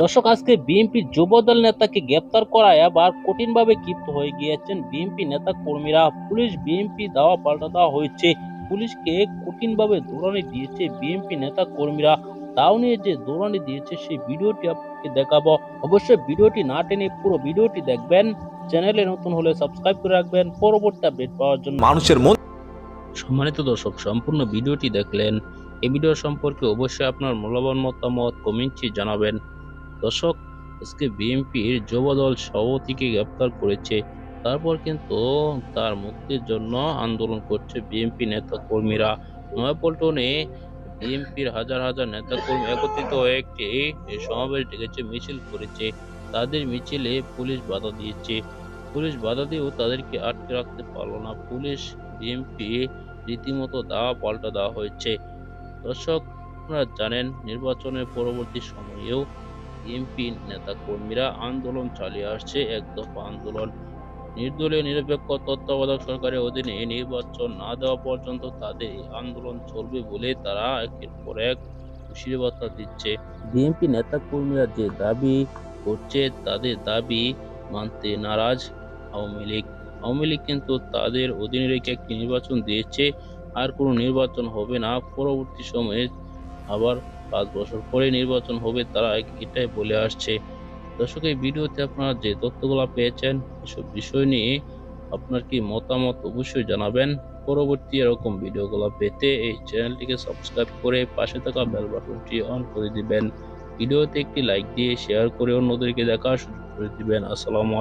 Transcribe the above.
দর্শক আজকে বিএনপির যুবদল নেতাকে গ্রেপ্তার করায় আবার কঠিনভাবে ক্ষিপ্ত হয়ে গিয়েছেন বিএনপি নেতা কর্মীরা। পুলিশ বিএনপি দাওয়া পাল্টা দেওয়া হয়েছে। পুলিশকে কঠিনভাবে দৌড়ানি দিয়েছে বিএনপি নেতা কর্মীরা। তাও নিয়ে যে দৌড়ানি দিয়েছে সেই ভিডিওটি আপনাকে দেখাবো। অবশ্যই ভিডিওটি না টেনে পুরো ভিডিওটি দেখবেন। চ্যানেলে নতুন হলে সাবস্ক্রাইব করে রাখবেন। পরবর্তী আপডেট পাওয়ার জন্য মানুষের মন সম্মানিত দর্শক সম্পূর্ণ ভিডিওটি দেখলেন। এই ভিডিও সম্পর্কে অবশ্যই আপনার মূল্যবান মতামত কমেন্টে জানাবেন। দর্শক, আজকে বিএনপির যুবদল সভাপতিকে গ্রেপ্তার করেছে। তারপর কিন্তু তার মুক্তির জন্য আন্দোলন করছে বিএনপি নেতা কর্মীরা নয়াপল্টনে বিএনপির হাজার হাজার নেতা কর্মী একত্রিত হয়ে একটি সমাবেশ ডেকেছে, মিছিল করেছে। তাদের মিছিলে পুলিশ বাধা দিয়েছে। পুলিশ বাধা দিয়েও তাদেরকে আটকে রাখতে পারল না। পুলিশ বিএনপি রীতিমতো দাওয়া পাল্টা দেওয়া হয়েছে। দর্শক, আপনারা জানেন নির্বাচনের পরবর্তী সময়েও বিএনপি নেতা কর্মীরা আন্দোলন চালিয়ে আসছে, এক দফা আন্দোলন। নির্দলীয় নিরপেক্ষ তত্ত্বাবধায়ক সরকারের অধীনে নির্বাচন না দেওয়া পর্যন্ত তাদের আন্দোলন চলবে বলে তারা একের পর এক খুশির বার্তা দিচ্ছে। বিএনপি নেতা কর্মীরা যে দাবি করছে, তাদের দাবি মানতে নারাজ আওয়ামী লীগ। আওয়ামী লীগ কিন্তু তাদের অধীনে রেখে একটি নির্বাচন দিয়েছে, আর কোনো নির্বাচন হবে না। পরবর্তী সময়ে আবার পাঁচ বছর পরে নির্বাচন হবে তারা এটাই বলে আসছে। দর্শক, এই ভিডিওতে আপনারা যে তথ্যগুলো পেয়েছেন, এসব বিষয় নিয়ে আপনার কি মতামত অবশ্যই জানাবেন। পরবর্তী এরকম ভিডিওগুলো পেতে এই চ্যানেলটিকে সাবস্ক্রাইব করে পাশে থাকা বেল বাটনটি অন করে দিবেন। ভিডিওতে একটি লাইক দিয়ে শেয়ার করে অন্যদেরকে দেখার সুযোগ করে দিবেন। আসসালামু